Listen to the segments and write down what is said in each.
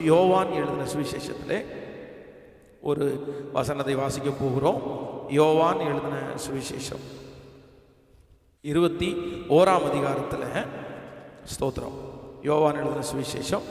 யோவான் எழுதின சுவிசேஷத்திலே ஒரு வசனத்தை வாசிக்க போகிறோம். யோவான் எழுதின சுவிசேஷம். இருபத்தி ஓராம் அதிகாரத்தில் ஸ்தோத்திரம். யோவான் எழுதின சுவிசேஷம்.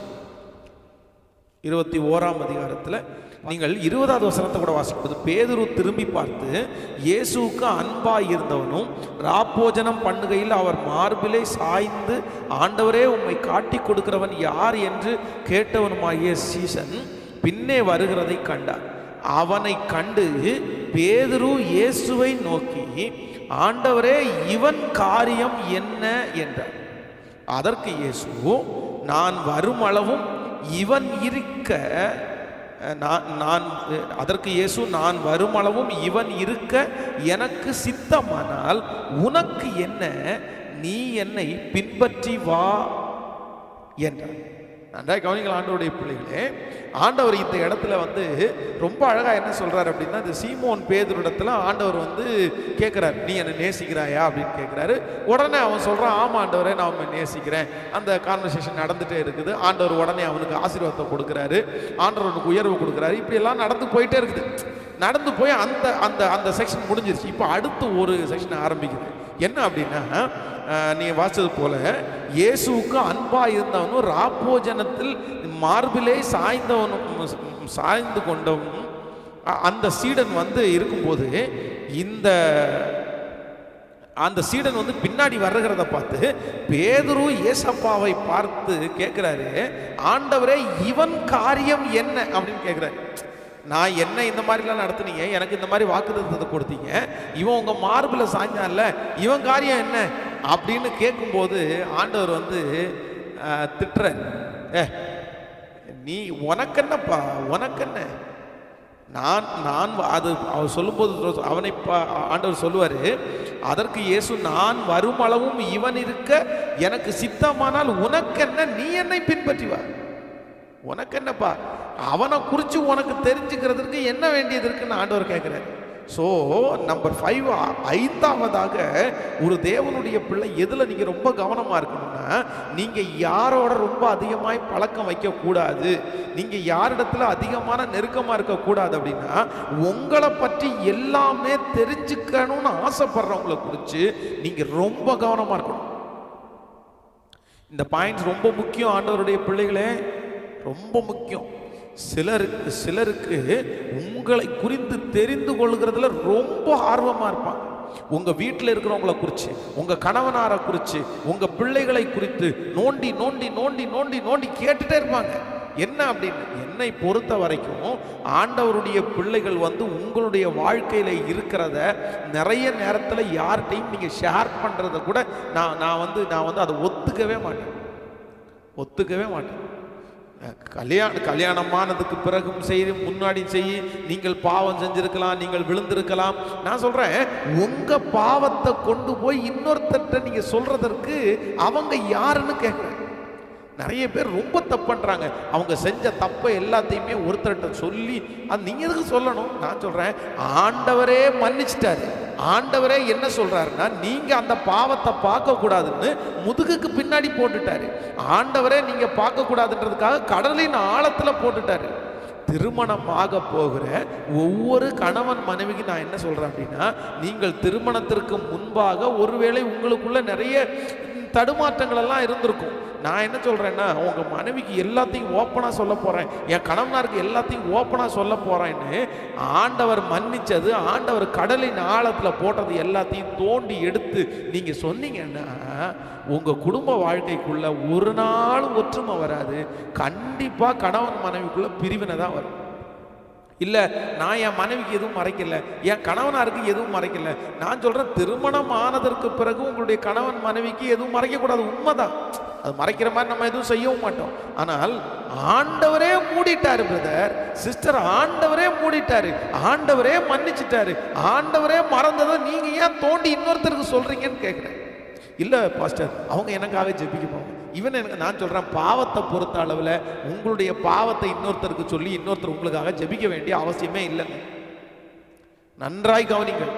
இருபத்தி ஓராம் அதிகாரத்தில் நீங்கள் இருபதாவது வசனத்தை கூட வாசிப்பது பேதுரு திரும்பி பார்த்து இயேசுவுக்கு அன்பாய் இருந்தவனும் ராப்போஜனம் பண்ணுகையில் அவர் மார்பிலே சாய்ந்து ஆண்டவரே உம்மை காட்டி கொடுக்கிறவன் யார் என்று கேட்டவனுமாகிய சீசன் பின்னே வருகிறதை கண்டார். அவனை கண்டு பேதுரு இயேசுவை நோக்கி ஆண்டவரே இவன் காரியம் என்ன? என்றார். அதற்கு இயேசு நான் வருமளவும் இவன் இருக்க நான் நான் அதற்கு இயேசு நான் வருமளவும் இவன் இருக்க எனக்கு சித்தமானால் உனக்கு என்ன நீ என்னை பின்பற்றி வா என்றான். நன்றாக கவனிங்கள் ஆண்டவருடைய பிள்ளைகளே. ஆண்டவர் இந்த இடத்துல வந்து ரொம்ப அழகாக என்ன சொல்கிறார் அப்படின்னா இந்த சீமோன் பேதரிடத்துல ஆண்டவர் வந்து கேட்குறார் நீ என்னை நேசிக்கிறாயா? அப்படின்னு கேட்குறாரு உடனே அவன் சொல்கிறான் ஆமாம் ஆண்டவரே நான் உண்மை நேசிக்கிறேன். அந்த கான்வர்சேஷன் நடந்துகிட்டே இருக்குது. ஆண்டவர் உடனே அவனுக்கு ஆசீர்வாதத்தை கொடுக்குறாரு. ஆண்டவர் அவனுக்கு உயர்வு கொடுக்குறாரு. இப்படியெல்லாம் நடந்து போயிட்டே இருக்குது. நடந்து போய் அந்த அந்த அந்த செக்ஷன் முடிஞ்சிருச்சு. இப்போ அடுத்து ஒரு செக்ஷன் ஆரம்பிக்குது. என்ன அப்படின்னா நீங்கள் நீ வாசிச்சது போல இயேசுவுக்கு அன்பா இருந்தவனும் ராப்போஜனத்தில் மார்பிலே சாய்ந்தவனும் சாய்ந்து கொண்டவனும் அந்த சீடன் வந்து இருக்கும்போது இந்த அந்த சீடன் வந்து பின்னாடி வருகிறத பார்த்து பேதுரு ஏசப்பாவை பார்த்து கேட்குறாரு ஆண்டவரே இவன் காரியம் என்ன? அப்படின்னு கேட்குறாரு. நான் என்ன இந்த மாதிரிலாம் நடத்துனீங்க? எனக்கு இந்த மாதிரி வாக்குத்தத்தை கொடுத்தீங்க. இவன் உங்கள் மார்பில் சாய்ஞ்சான்ல இவன் காரியம் என்ன? அப்படின்னு கேட்கும்போது ஆண்டவர் வந்து திட்டுற. ஏ நீ உனக்கென்னப்பா? உனக்கென்ன? நான் நான் அது அவர் சொல்லும்போது அவனை பா- ஆண்டவர் சொல்லுவார் அதற்கு இயேசு நான் வருமளவும் இவன் இருக்க எனக்கு சித்தமானால் உனக்கென்ன? நீ என்னை பின்பற்றிவா உனக்கென்னப்பா? உனக்கு என்னப்பா அவனை குறித்து உனக்கு தெரிஞ்சுக்கிறதுக்கு என்ன வேண்டியது இருக்குன்னு ஆண்டவர் கேட்குறாரு ஸோ நம்பர் ஃபைவ் ஐந்தாவதாக ஒரு தேவனுடைய பிள்ளை எதில் நீங்கள் ரொம்ப கவனமாக இருக்கணும்னா நீங்கள் யாரோட ரொம்ப அதிகமாக பழக்கம் வைக்கக்கூடாது நீங்கள் யாரிடத்துல அதிகமான நெருக்கமாக இருக்கக்கூடாது அப்படின்னா உங்களை பற்றி எல்லாமே தெரிஞ்சுக்கணும்னு ஆசைப்படுறவங்கள குறித்து நீங்கள் ரொம்ப கவனமாக இருக்கணும். இந்த பாயிண்ட்ஸ் ரொம்ப முக்கியம் ஆண்டவருடைய பிள்ளைகளே ரொம்ப முக்கியம். சிலருக்கு சிலருக்கு உங்களை குறித்து தெரிந்து கொள்கிறதுல ரொம்ப ஆர்வமாக இருப்பாங்க. உங்கள் வீட்டில் இருக்கிறவங்கள குறித்து உங்கள் கணவனாரை குறித்து உங்கள் பிள்ளைகளை குறித்து நோண்டி நோண்டி நோண்டி நோண்டி நோண்டி கேட்டுட்டே இருப்பாங்க. என்ன அப்படின்னு? என்னை பொறுத்த வரைக்கும் ஆண்டவருடைய பிள்ளைகள் வந்து உங்களுடைய வாழ்க்கையில் இருக்கிறத நிறைய நேரத்தில் யார்கிட்டையும் நீங்கள் ஷேர் பண்ணுறத கூட நான் நான் வந்து நான் வந்து அதை ஒத்துக்கவே மாட்டேன். ஒத்துக்கவே மாட்டேன். கல்யாண கல்யாணமானதுக்கு பிறகும் செய்து முன்னாடி செய்ய நீங்கள் பாவம் செஞ்சிருக்கலாம் நீங்கள் விழுந்திருக்கலாம். நான் சொல்றேன் உங்க பாவத்தை கொண்டு போய் இன்னொருத்தர்கிட்ட நீங்க சொல்றதற்கு அவங்க யாருன்னு கேட்குறேன் நிறைய பேர் ரொம்ப தப்புன்றாங்க அவங்க செஞ்ச தப்பை எல்லாத்தையுமே ஒருத்தர்கிட்ட சொல்லி அது நீங்க எதுக்கு சொல்லணும்? நான் சொல்றேன் ஆண்டவரே மன்னிச்சிட்டாரு. ஆண்டவரே என்ன சொல்றாருன்னா நீங்க அந்த பாவத்தை பார்க்க கூடாதுன்னு முதுகுக்கு பின்னாடி போட்டுட்டாரு. ஆண்டவரே நீங்க பார்க்க கூடாதுன்றதுக்காக கடலின் ஆழத்துல போட்டுட்டாரு. திருமணமாக போகிற ஒவ்வொரு கணவன் மனைவிக்கு நான் என்ன சொல்றேன் அப்படின்னா நீங்கள் திருமணத்திற்கு முன்பாக ஒருவேளை உங்களுக்குள்ள நிறைய தடுமாற்றங்கள் எல்லாம் இருந்திருக்கும். நான் என்ன சொல்கிறேன்னா உங்கள் மனைவிக்கு எல்லாத்தையும் ஓப்பனாக சொல்ல போகிறேன் என் கணவனாருக்கு எல்லாத்தையும் ஓப்பனாக சொல்ல போகிறேன்னு ஆண்டவர் மன்னிச்சது ஆண்டவர் கடலின் ஆழத்தில் போட்டது எல்லாத்தையும் தோண்டி எடுத்து நீங்கள் சொன்னீங்கன்னா உங்கள் குடும்ப வாழ்க்கைக்குள்ள ஒரு நாளும் ஒற்றுமை வராது. கண்டிப்பாக கணவன் மனைவிக்குள்ளே பிரிவினை தான் வரும். இல்லை நான் என் மனைவிக்கு எதுவும் மறைக்கல என் கணவனாருக்கு எதுவும் மறைக்கல. நான் சொல்கிறேன் திருமணம் ஆனதற்கு பிறகு உங்களுடைய கணவன் மனைவிக்கு எதுவும் மறைக்கக்கூடாது. உண்மைதான். அது மறைக்கிற மாதிரி நம்ம எதுவும் செய்யவும் மாட்டோம். ஆனால் ஆண்டவரே மூடிட்டாரு பிரதர். சிஸ்டர் ஆண்டவரே மூடிட்டாரு. ஆண்டவரே மன்னிச்சிட்டாரு. ஆண்டவரே மறந்ததை நீங்க ஏன் தோண்டி இன்னொருத்தருக்கு சொல்றீங்கன்னு கேட்குறேன் இல்லை பாஸ்டர் அவங்க எனக்காக ஜெபிக்க போவாங்க. இவன் எனக்கு நான் சொல்கிறேன் பாவத்தை பொறுத்த அளவில் உங்களுடைய பாவத்தை இன்னொருத்தருக்கு சொல்லி இன்னொருத்தர் உங்களுக்காக ஜெபிக்க வேண்டிய அவசியமே இல்லைங்க. நன்றாய் கவனிங்கள்.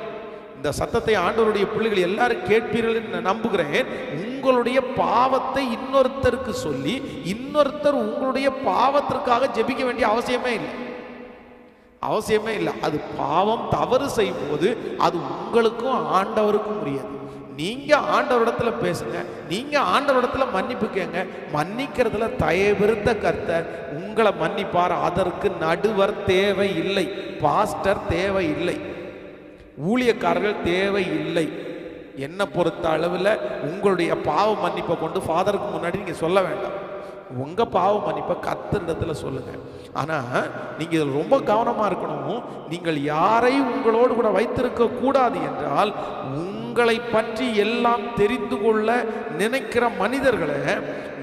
இந்த சத்தத்தை ஆண்டவருடைய பிள்ளைகள் எல்லாரும் கேட்பீர்கள் என்று நான் நம்புகிறேன். உங்களுடைய பாவத்தை இன்னொருத்தருக்கு சொல்லி இன்னொருத்தர் உங்களுடைய பாவத்திற்காக ஜெபிக்க வேண்டிய அவசியமே இல்லை. அவசியமே இல்லை. அது பாவம் தவறு செய்யும் போது அது உங்களுக்கும் ஆண்டவருக்கும் உரியது. நீங்க ஆண்டவரிடத்துல பேசுங்க நீங்க ஆண்டவரிடத்துல மன்னிப்பு கேங்க. மன்னிக்கிறதுல தயவிருத்த கர்த்தர் உங்களை மன்னிப்பார். அதற்கு நடுவர் தேவை இல்லை பாஸ்டர் தேவை இல்லை ஊழியக்காரர்கள் தேவை இல்லை என்ன பொறுத்த அளவில் உங்களுடைய பாவ மன்னிப்பை கொண்டு ஃபாதருக்கு முன்னாடி நீங்கள் சொல்ல வேண்டாம். உங்கள் பாவ மன்னிப்பை கத்திரிடத்துல சொல்லுங்கள் ஆனால் நீங்கள் இதில் ரொம்ப கவனமாக இருக்கணும். நீங்கள் யாரை உங்களோடு கூட வைத்திருக்க கூடாது என்றால் உங்களை பற்றி எல்லாம் தெரிந்து கொள்ள நினைக்கிற மனிதர்களை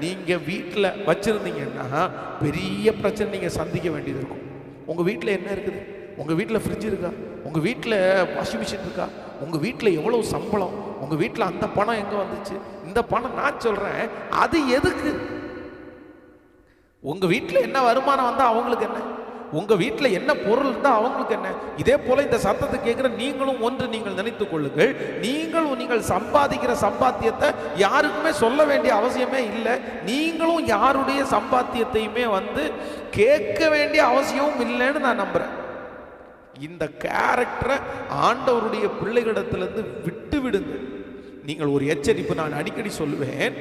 நீங்கள் வீட்டில் வச்சுருந்தீங்கன்னா பெரிய பிரச்சனை நீங்கள் சந்திக்க வேண்டியது இருக்கும். உங்கள் வீட்டில் என்ன இருக்குது? உங்கள் வீட்டில் ஃப்ரிட்ஜ் இருக்கா? உங்கள் வீட்டில் வாஷிங் மிஷின் இருக்கா? உங்கள் வீட்டில் எவ்வளோ சம்பளம்? உங்கள் வீட்டில் அந்த பணம் எங்கே வந்துச்சு? இந்த பணம் நான் சொல்கிறேன் அது எதுக்கு? உங்கள் வீட்டில் என்ன வருமானம் வந்தால் அவங்களுக்கு என்ன? உங்கள் வீட்டில் என்ன பொருள் இருந்தால் அவங்களுக்கு என்ன? இதே போல் இந்த சத்தத்தை கேட்குற நீங்களும் ஒன்று நீங்கள் நினைத்து கொள்ளுங்கள். நீங்களும் நீங்கள் சம்பாதிக்கிற சம்பாத்தியத்தை யாருக்குமே சொல்ல வேண்டிய அவசியமே இல்லை. நீங்களும் யாருடைய சம்பாத்தியத்தையுமே வந்து கேட்க வேண்டிய அவசியமும் இல்லைன்னு நான் நம்புகிறேன் இந்த கேரக்டரை ஆண்டவருடைய பிள்ளைகளிடத்திலிருந்து விட்டு விடுங்க நீங்கள் ஒரு எச்சரிப்பு நான் அடிக்கடி சொல்லுவேன்.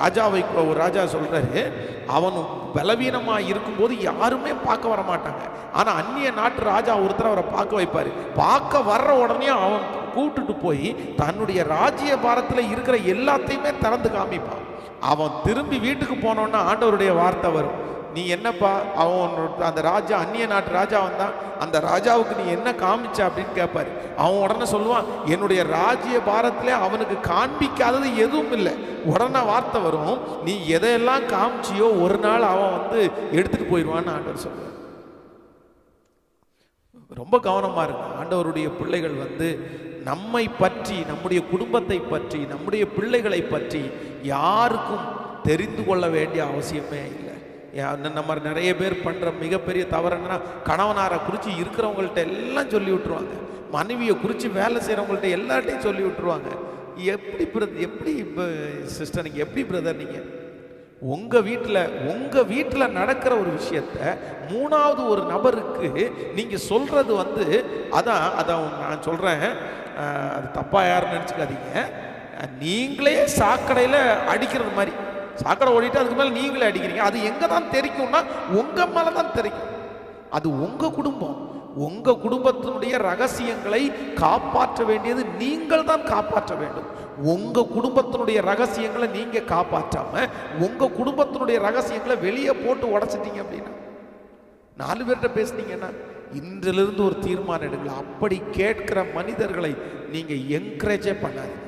ராஜாவை ஒரு ராஜா சொல்கிறாரு அவன் பலவீனமாக இருக்கும்போது யாருமே பார்க்க வர மாட்டாங்க. ஆனால் அந்நிய நாட்டு ராஜா ஒருத்தர் அவரை பார்க்க வைப்பார். பார்க்க வர்ற உடனே அவன் கூட்டுட்டு போய் தன்னுடைய ராஜ்ய பாரத்தில் இருக்கிற எல்லாத்தையுமே திறந்து காமிப்பான். அவன் திரும்பி வீட்டுக்கு போனோன்னா ஆண்டவருடைய வார்த்தை வரும். நீ என்னப்பா? அவன் அந்த ராஜா அந்நிய நாட்டு ராஜா வந்தான். அந்த ராஜாவுக்கு நீ என்ன காமிச்ச அப்படின்னு கேட்பாரு அவன் உடனே சொல்லுவான் என்னுடைய ராஜ்ய பாரத்தில் அவனுக்கு காண்பிக்காதது எதுவும் இல்லை. உடனே வார்த்தை வரும். நீ எதையெல்லாம் காமிச்சியோ ஒரு நாள் அவன் வந்து எடுத்துட்டு போயிடுவான்னு ஆண்டவர் சொல்லுவான் ரொம்ப கவனமா இருக்கு ஆண்டவருடைய பிள்ளைகள் வந்து நம்மை பற்றி நம்முடைய குடும்பத்தை பற்றி நம்முடைய பிள்ளைகளை பற்றி யாருக்கும் தெரிந்து கொள்ள வேண்டிய அவசியமே இல்லை. இந்த மாதிரி நிறைய பேர் பண்ணுற மிகப்பெரிய தவறு என்னன்னா கணவனாரை குறித்து இருக்கிறவங்கள்ட்ட எல்லாம் சொல்லி விட்டுருவாங்க. மனைவியை குறித்து வேலை செய்கிறவங்கள்ட்ட எல்லாட்டையும் சொல்லி விட்டுருவாங்க. எப்படி பிரதர் எப்படி சிஸ்டர் நீங்கள் எப்படி பிரதர் நீங்கள் உங்கள் வீட்டில் உங்கள் வீட்டில் நடக்கிற ஒரு விஷயத்த மூணாவது ஒரு நபருக்கு நீங்கள் சொல்கிறது வந்து அதான் அதான் நான் சொல்கிறேன் அது தப்பாக யாருன்னு நினச்சிக்காதீங்க. நீங்களே சாக்கடையில் அடிக்கிறது மாதிரி. சாக்கடை ஓடிட்டு அதுக்கு மேலே நீங்களே அடிக்கிறீங்க. அது எங்கே தான் தெரிக்கும்னா உங்கள் மேலே தான் தெரிக்கும். அது உங்கள் குடும்பம். உங்கள் குடும்பத்தினுடைய ரகசியங்களை காப்பாற்ற வேண்டியது நீங்கள் தான் காப்பாற்ற வேண்டும். உங்கள் குடும்பத்தினுடைய ரகசியங்களை நீங்கள் காப்பாற்றாமல் உங்கள் குடும்பத்தினுடைய ரகசியங்களை வெளியே போட்டு உடச்சிட்டீங்க அப்படின்னா நாலு பேர்கிட்ட பேசுனீங்கன்னா இன்றிலிருந்து ஒரு தீர்மானம் எடுங்களா அப்படி கேட்கிற மனிதர்களை நீங்கள் என்கரேஜே பண்ணாதீங்க.